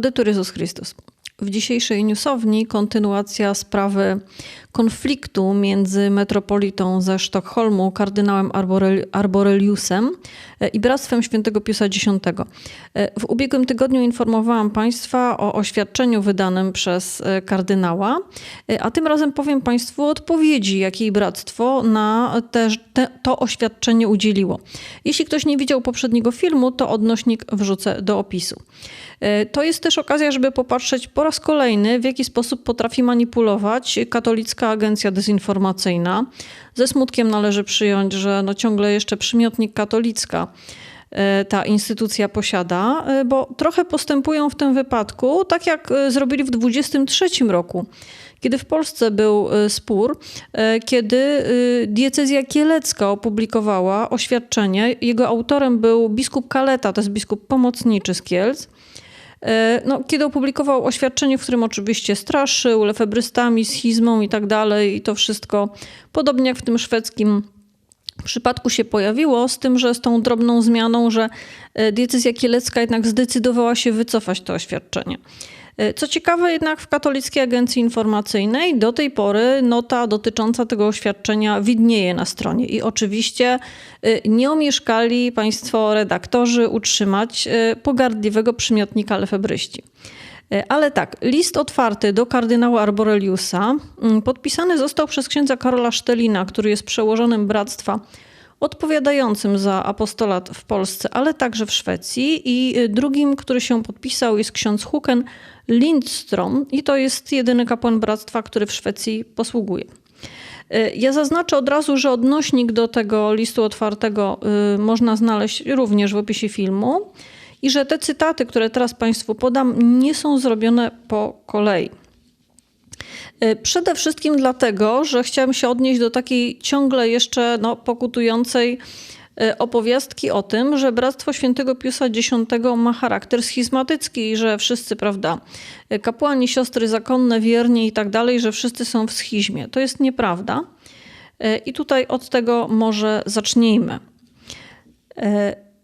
Laudetur Jezus Chrystus. W dzisiejszej newsowni kontynuacja sprawy konfliktu między metropolitą ze Sztokholmu, kardynałem Arboreliusem e, i Bractwem Świętego Piusa X. E, w ubiegłym tygodniu informowałam Państwa o oświadczeniu wydanym przez e, kardynała, a tym razem powiem Państwu odpowiedzi, jakiej bractwo na te, te, to oświadczenie udzieliło. Jeśli ktoś nie widział poprzedniego filmu, to odnośnik wrzucę do opisu. To jest też okazja, żeby popatrzeć po raz kolejny, w jaki sposób potrafi manipulować katolicka Polska Agencja Dezinformacyjna. Ze smutkiem należy przyjąć, że no ciągle jeszcze przymiotnik katolicka e, ta instytucja posiada, e, bo trochę postępują w tym wypadku, tak jak e, zrobili w 23 roku, kiedy w Polsce był spór, kiedy diecezja kielecka opublikowała oświadczenie. Jego autorem był biskup Kaleta, to jest biskup pomocniczy z Kielc. E, no, kiedy opublikował oświadczenie, w którym oczywiście straszył lefebrystami, schizmą i tak dalej, i to wszystko, podobnie jak w tym szwedzkim przypadku się pojawiło, z tym, że z tą drobną zmianą, że e, diecezja kielecka jednak zdecydowała się wycofać to oświadczenie. Co ciekawe, jednak w Katolickiej Agencji Informacyjnej do tej pory nota dotycząca tego oświadczenia widnieje na stronie. I oczywiście e, nie omieszkali Państwo redaktorzy utrzymać e, pogardliwego przymiotnika lefebryści. Ale tak, list otwarty do kardynała Arboreliusa mm, podpisany został przez księdza Karola Sztelina, który jest przełożonym bractwa odpowiadającym za apostolat w Polsce, ale także w Szwecji. I drugim, który się podpisał, jest ksiądz Huken Lindstrom i to jest jedyny kapłan bractwa, który w Szwecji posługuje. Y, ja zaznaczę od razu, że odnośnik do tego listu otwartego y, można znaleźć również w opisie filmu i że te cytaty, które teraz Państwu podam, nie są zrobione po kolei. Y, przede wszystkim dlatego, że chciałam się odnieść do takiej ciągle jeszcze no, pokutującej E, opowiastki o tym, że Bractwo Świętego Piusa X ma charakter schizmatycki i że wszyscy, prawda, e, kapłani, siostry zakonne, wierni i tak dalej, że wszyscy są w schizmie. To jest nieprawda. I tutaj od tego może zacznijmy.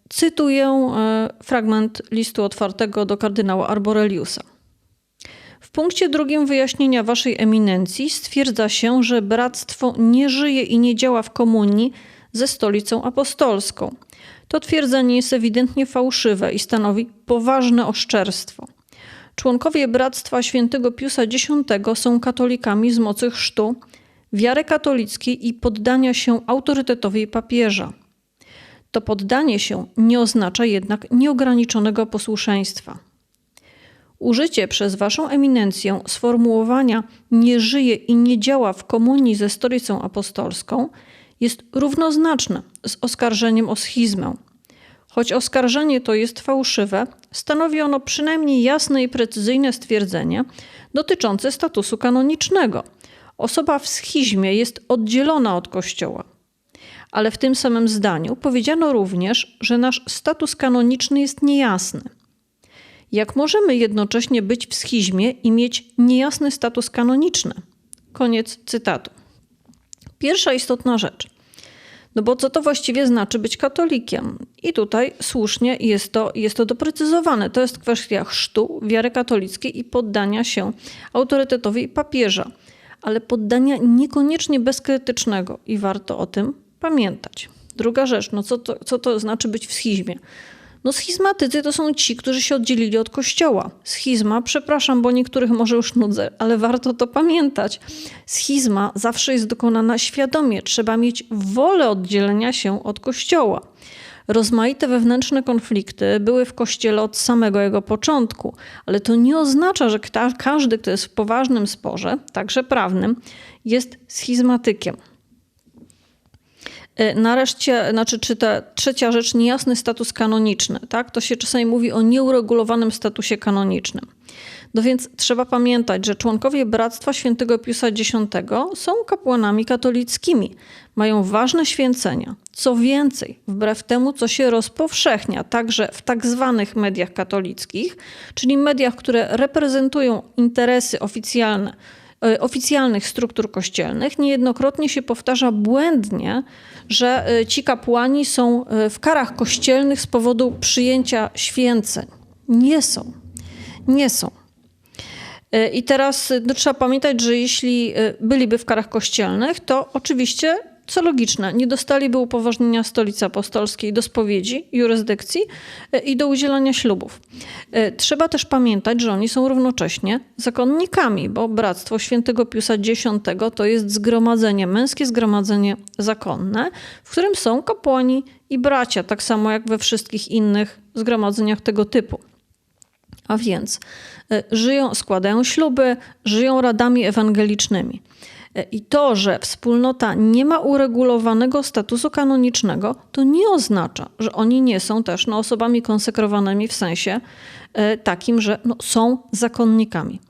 Cytuję fragment listu otwartego do kardynała Arboreliusa. Punkcie drugim wyjaśnienia Waszej eminencji stwierdza się, że bractwo nie żyje i nie działa w komunii ze stolicą apostolską. To twierdzenie jest ewidentnie fałszywe i stanowi poważne oszczerstwo. Członkowie Bractwa Świętego Piusa X są katolikami z mocy chrztu, wiary katolickiej i poddania się autorytetowi papieża. To poddanie się nie oznacza jednak nieograniczonego posłuszeństwa. Użycie przez Waszą eminencję sformułowania nie żyje i nie działa w komunii ze stolicą apostolską jest równoznaczne z oskarżeniem o schizmę. Choć oskarżenie to jest fałszywe, stanowi ono przynajmniej jasne i precyzyjne stwierdzenie dotyczące statusu kanonicznego. Osoba w schizmie jest oddzielona od Kościoła. Ale w tym samym zdaniu powiedziano również, że nasz status kanoniczny jest niejasny. Jak możemy jednocześnie być w schizmie i mieć niejasny status kanoniczny? Koniec cytatu. Pierwsza istotna rzecz. No bo co to właściwie znaczy być katolikiem? I tutaj słusznie jest to, jest to doprecyzowane. To jest kwestia chrztu, wiary katolickiej i poddania się autorytetowi papieża. Ale poddania niekoniecznie bezkrytycznego i warto o tym pamiętać. Druga rzecz, no co to, co to znaczy być w schizmie? No schizmatycy to są ci, którzy się oddzielili od kościoła. Schizma, przepraszam, bo niektórych może już nudzę, ale warto to pamiętać. Schizma zawsze jest dokonana świadomie. Trzeba mieć wolę oddzielenia się od kościoła. Rozmaite wewnętrzne konflikty były w kościele od samego jego początku, ale to nie oznacza, że każdy, kto jest w poważnym sporze, także prawnym, jest schizmatykiem. E, nareszcie, znaczy, czy ta trzecia rzecz, niejasny status kanoniczny. Tak? To się czasami mówi o nieuregulowanym statusie kanonicznym. No więc trzeba pamiętać, że członkowie Bractwa Świętego Piusa X są kapłanami katolickimi, mają ważne święcenia. Co więcej, wbrew temu, co się rozpowszechnia także w tak zwanych mediach katolickich, czyli mediach, które reprezentują interesy oficjalne oficjalnych struktur kościelnych niejednokrotnie się powtarza błędnie, że e, ci kapłani są e, w karach kościelnych z powodu przyjęcia święceń. Nie są. Nie są. I teraz no, trzeba pamiętać, że jeśli byliby w karach kościelnych, to oczywiście co logiczne, nie dostaliby upoważnienia stolicy apostolskiej do spowiedzi, jurysdykcji e, i do udzielania ślubów. E, trzeba też pamiętać, że oni są równocześnie zakonnikami, bo Bractwo Świętego Piusa X to jest zgromadzenie, męskie zgromadzenie zakonne, w którym są kapłani i bracia, tak samo jak we wszystkich innych zgromadzeniach tego typu. A więc e, żyją, składają śluby, żyją radami ewangelicznymi. I to, że wspólnota nie ma uregulowanego statusu kanonicznego, to nie oznacza, że oni nie są też no, osobami konsekrowanymi w sensie e, takim, że no, są zakonnikami.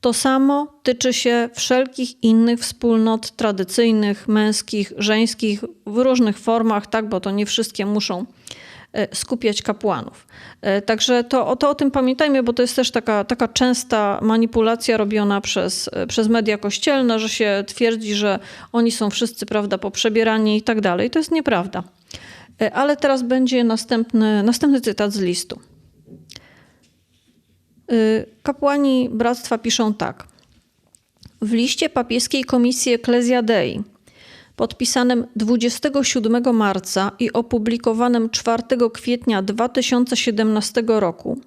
To samo tyczy się wszelkich innych wspólnot tradycyjnych, męskich, żeńskich, w różnych formach, tak, bo to nie wszystkie muszą E, skupiać kapłanów. E, także to, to o tym pamiętajmy, bo to jest też taka, taka częsta manipulacja robiona przez, e, przez media kościelne, że się twierdzi, że oni są wszyscy prawda, poprzebierani i tak dalej. To jest nieprawda. Ale teraz będzie następny, następny cytat z listu. Kapłani bractwa piszą tak. W liście papieskiej komisji Ecclesia Dei podpisanym 27 marca i opublikowanym 4 kwietnia 2017 roku,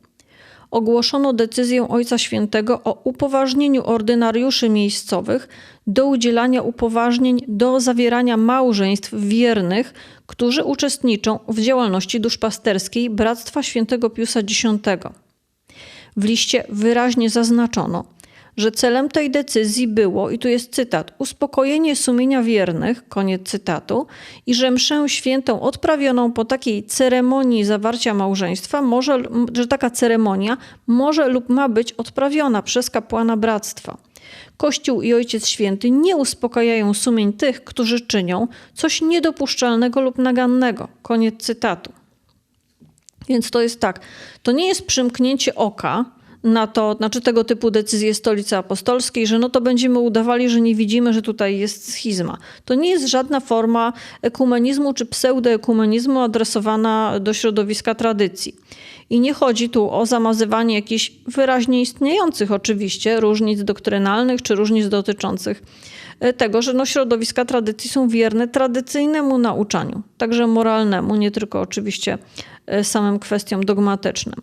ogłoszono decyzję Ojca Świętego o upoważnieniu ordynariuszy miejscowych do udzielania upoważnień do zawierania małżeństw wiernych, którzy uczestniczą w działalności duszpasterskiej Bractwa Świętego Piusa X. W liście wyraźnie zaznaczono, że celem tej decyzji było, i tu jest cytat, uspokojenie sumienia wiernych, koniec cytatu, i że mszę świętą odprawioną po takiej ceremonii zawarcia małżeństwa, może, że taka ceremonia może lub ma być odprawiona przez kapłana bractwa. Kościół i Ojciec Święty nie uspokajają sumień tych, którzy czynią coś niedopuszczalnego lub nagannego. Koniec cytatu. Więc to jest tak, to nie jest przymknięcie oka, na to, znaczy tego typu decyzje Stolicy Apostolskiej, że no to będziemy udawali, że nie widzimy, że tutaj jest schizma. To nie jest żadna forma ekumenizmu czy pseudoekumenizmu adresowana do środowiska tradycji. I nie chodzi tu o zamazywanie jakichś wyraźnie istniejących oczywiście różnic doktrynalnych czy różnic dotyczących e, tego, że no środowiska tradycji są wierne tradycyjnemu nauczaniu, także moralnemu, nie tylko oczywiście e, samym kwestiom dogmatycznym.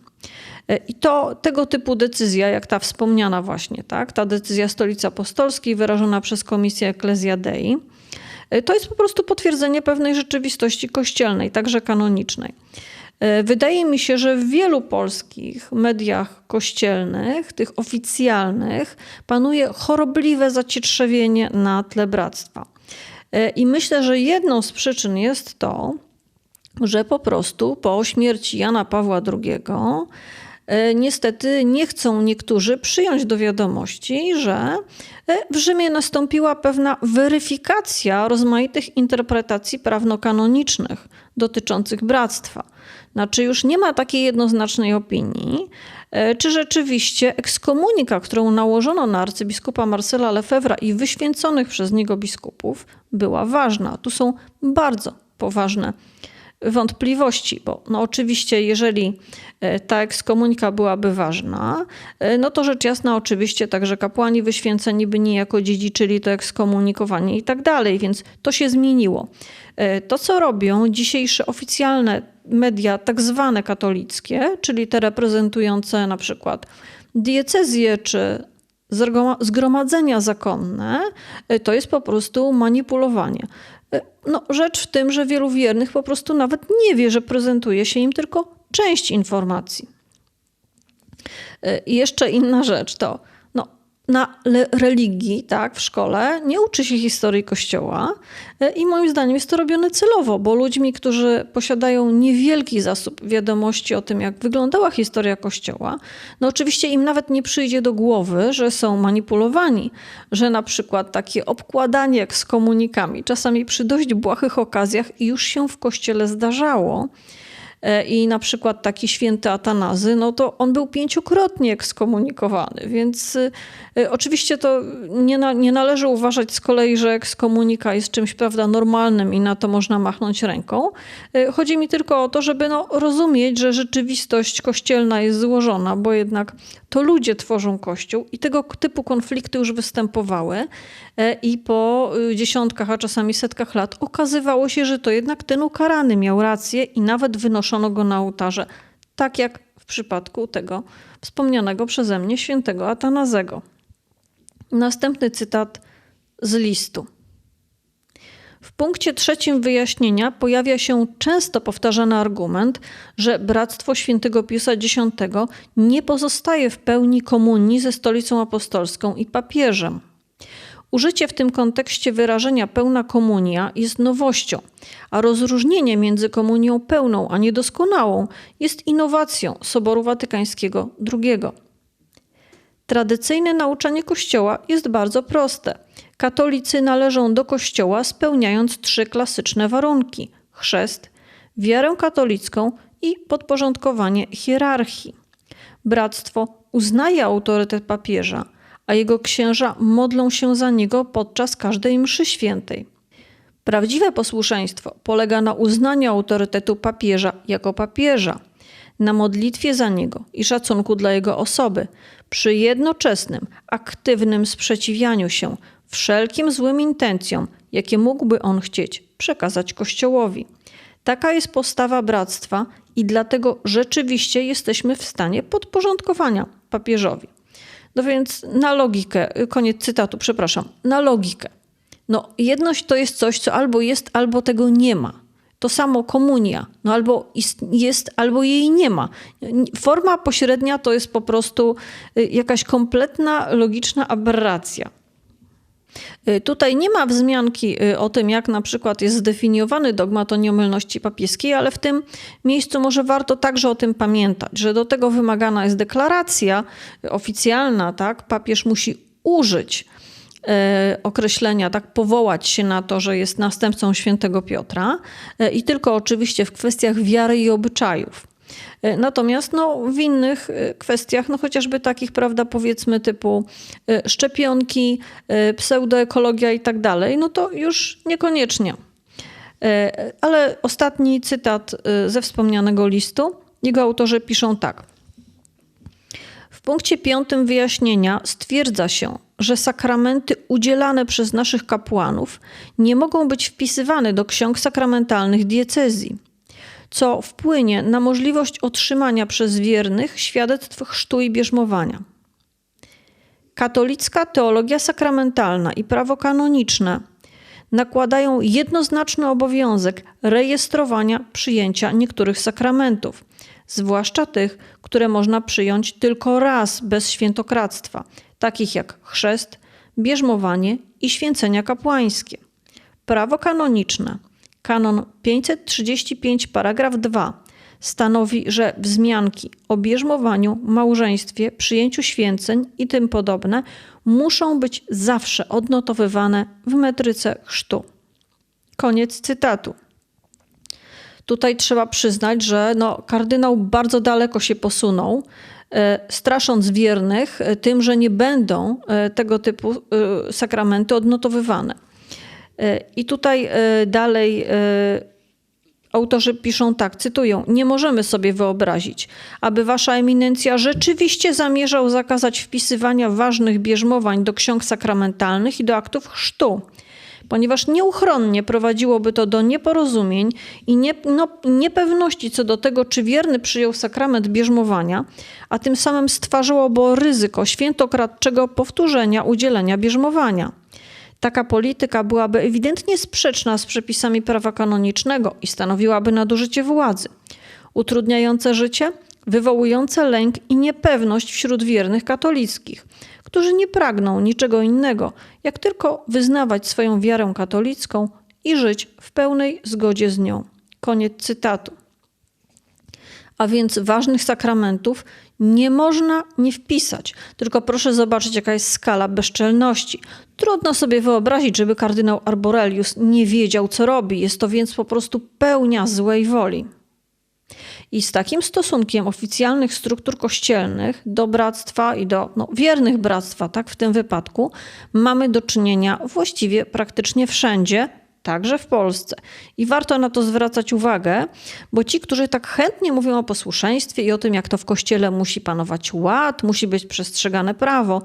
E, I to tego typu decyzja, jak ta wspomniana właśnie, tak, ta decyzja Stolicy Apostolskiej wyrażona przez Komisję Ecclesia Dei, e, to jest po prostu potwierdzenie pewnej rzeczywistości kościelnej, także kanonicznej. E, wydaje mi się, że w wielu polskich mediach kościelnych, tych oficjalnych, panuje chorobliwe zacietrzewienie na tle bractwa. I myślę, że jedną z przyczyn jest to, że po prostu po śmierci Jana Pawła II niestety nie chcą niektórzy przyjąć do wiadomości, że e, w Rzymie nastąpiła pewna weryfikacja rozmaitych interpretacji prawnokanonicznych dotyczących bractwa. Znaczy, już nie ma takiej jednoznacznej opinii, e, czy rzeczywiście ekskomunika, którą nałożono na arcybiskupa Marcela Lefebvra i wyświęconych przez niego biskupów, była ważna. Tu są bardzo poważne wątpliwości, bo no oczywiście jeżeli e, ta ekskomunika byłaby ważna, e, no to rzecz jasna oczywiście także kapłani wyświęceni by niejako dziedziczyli to ekskomunikowanie i tak dalej, więc to się zmieniło. E, to, co robią dzisiejsze oficjalne media, tak zwane katolickie, czyli te reprezentujące na przykład diecezję czy zgromadzenia zakonne, to jest po prostu manipulowanie. No, rzecz w tym, że wielu wiernych po prostu nawet nie wie, że prezentuje się im tylko część informacji. I jeszcze inna rzecz to na religii, tak, w szkole nie uczy się historii Kościoła e, i moim zdaniem jest to robione celowo, bo ludźmi, którzy posiadają niewielki zasób wiadomości o tym, jak wyglądała historia Kościoła, no oczywiście im nawet nie przyjdzie do głowy, że są manipulowani, że na przykład takie obkładanie z komunikami, czasami przy dość błahych okazjach już się w Kościele zdarzało, i na przykład taki święty Atanazy, no to on był pięciokrotnie ekskomunikowany, więc e, oczywiście to nie, na, nie należy uważać z kolei, że ekskomunika jest czymś prawda, normalnym i na to można machnąć ręką. E, chodzi mi tylko o to, żeby no, rozumieć, że rzeczywistość kościelna jest złożona, bo jednak to ludzie tworzą Kościół i tego typu konflikty już występowały i po dziesiątkach, a czasami setkach lat okazywało się, że to jednak ten ukarany miał rację i nawet go na ołtarze, tak jak w przypadku tego wspomnianego przeze mnie świętego Atanazego. Następny cytat z listu. W punkcie trzecim wyjaśnienia pojawia się często powtarzany argument, że Bractwo Świętego Piusa X nie pozostaje w pełni komunii ze Stolicą Apostolską i papieżem. Użycie w tym kontekście wyrażenia pełna komunia jest nowością, a rozróżnienie między komunią pełną a niedoskonałą jest innowacją Soboru Watykańskiego II. Tradycyjne nauczanie Kościoła jest bardzo proste. Katolicy należą do Kościoła spełniając trzy klasyczne warunki: chrzest, wiarę katolicką i podporządkowanie hierarchii. Bractwo uznaje autorytet papieża a jego księża modlą się za niego podczas każdej mszy świętej. Prawdziwe posłuszeństwo polega na uznaniu autorytetu papieża jako papieża, na modlitwie za niego i szacunku dla jego osoby, przy jednoczesnym, aktywnym sprzeciwianiu się wszelkim złym intencjom, jakie mógłby on chcieć przekazać Kościołowi. Taka jest postawa bractwa i dlatego rzeczywiście jesteśmy w stanie podporządkowania papieżowi. No więc na logikę, koniec cytatu, przepraszam, na logikę. No, jedność to jest coś, co albo jest, albo tego nie ma. To samo komunia, no albo jest, albo jej nie ma. Forma pośrednia to jest po prostu y, jakaś kompletna logiczna aberracja. Y, tutaj nie ma wzmianki y, o tym, jak na przykład jest zdefiniowany dogmat o nieomylności papieskiej, ale w tym miejscu może warto także o tym pamiętać, że do tego wymagana jest deklaracja oficjalna, tak? Papież musi użyć y, określenia, tak powołać się na to, że jest następcą świętego Piotra i tylko oczywiście w kwestiach wiary i obyczajów. E, natomiast no, w innych e, kwestiach, no chociażby takich, prawda, powiedzmy typu e, szczepionki, pseudoekologia i tak dalej, no to już niekoniecznie. Ale ostatni cytat ze wspomnianego listu. Jego autorzy piszą tak. W punkcie piątym wyjaśnienia stwierdza się, że sakramenty udzielane przez naszych kapłanów nie mogą być wpisywane do ksiąg sakramentalnych diecezji co wpłynie na możliwość otrzymania przez wiernych świadectw chrztu i bierzmowania. Katolicka teologia sakramentalna i prawo kanoniczne nakładają jednoznaczny obowiązek rejestrowania przyjęcia niektórych sakramentów, zwłaszcza tych, które można przyjąć tylko raz bez świętokradztwa, takich jak chrzest, bierzmowanie i święcenia kapłańskie. Prawo kanoniczne – Kanon 535, paragraf 2 stanowi, że wzmianki o bierzmowaniu, małżeństwie, przyjęciu święceń i tym podobne muszą być zawsze odnotowywane w metryce chrztu. Koniec cytatu. Tutaj trzeba przyznać, że no, kardynał bardzo daleko się posunął, e, strasząc wiernych e, tym, że nie będą e, tego typu sakramenty odnotowywane. E, I tutaj e, dalej e, autorzy piszą tak, cytują: Nie możemy sobie wyobrazić, aby Wasza eminencja rzeczywiście zamierzał zakazać wpisywania ważnych bierzmowań do ksiąg sakramentalnych i do aktów chrztu ponieważ nieuchronnie prowadziłoby to do nieporozumień i nie, no, niepewności co do tego, czy wierny przyjął sakrament bierzmowania, a tym samym stwarzałoby ryzyko świętokradczego powtórzenia udzielenia bierzmowania. Taka polityka byłaby ewidentnie sprzeczna z przepisami prawa kanonicznego i stanowiłaby nadużycie władzy, utrudniające życie, wywołujące lęk i niepewność wśród wiernych katolickich, którzy nie pragną niczego innego, jak tylko wyznawać swoją wiarę katolicką i żyć w pełnej zgodzie z nią. Koniec cytatu. A więc ważnych sakramentów nie można nie wpisać. Tylko proszę zobaczyć, jaka jest skala bezczelności. Trudno sobie wyobrazić, żeby kardynał Arborelius nie wiedział, co robi. Jest to więc po prostu pełnia złej woli. I z takim stosunkiem oficjalnych struktur kościelnych do bractwa i do no, wiernych bractwa, tak w tym wypadku, mamy do czynienia właściwie praktycznie wszędzie, także w Polsce. I warto na to zwracać uwagę, bo ci, którzy tak chętnie mówią o posłuszeństwie i o tym, jak to w kościele musi panować ład, musi być przestrzegane prawo,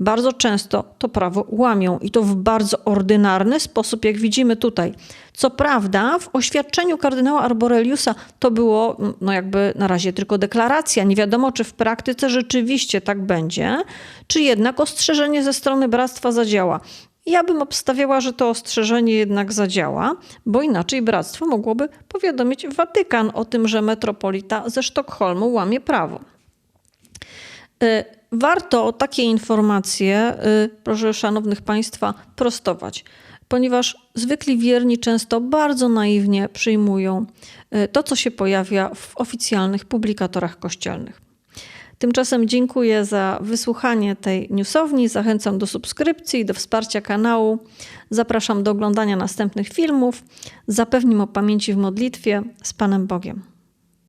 bardzo często to prawo łamią i to w bardzo ordynarny sposób, jak widzimy tutaj. Co prawda, w oświadczeniu kardynała Arboreliusa to było, no jakby na razie tylko deklaracja. Nie wiadomo, czy w praktyce rzeczywiście tak będzie, czy jednak ostrzeżenie ze strony bractwa zadziała. Ja bym obstawiała, że to ostrzeżenie jednak zadziała, bo inaczej bractwo mogłoby powiadomić Watykan o tym, że metropolita ze Sztokholmu łamie prawo. Y, warto takie informacje, y, proszę szanownych Państwa, prostować, ponieważ zwykli wierni często bardzo naiwnie przyjmują y, to, co się pojawia w oficjalnych publikatorach kościelnych. Tymczasem dziękuję za wysłuchanie tej newsowni. Zachęcam do subskrypcji, do wsparcia kanału. Zapraszam do oglądania następnych filmów. Zapewnim o pamięci w modlitwie z Panem Bogiem.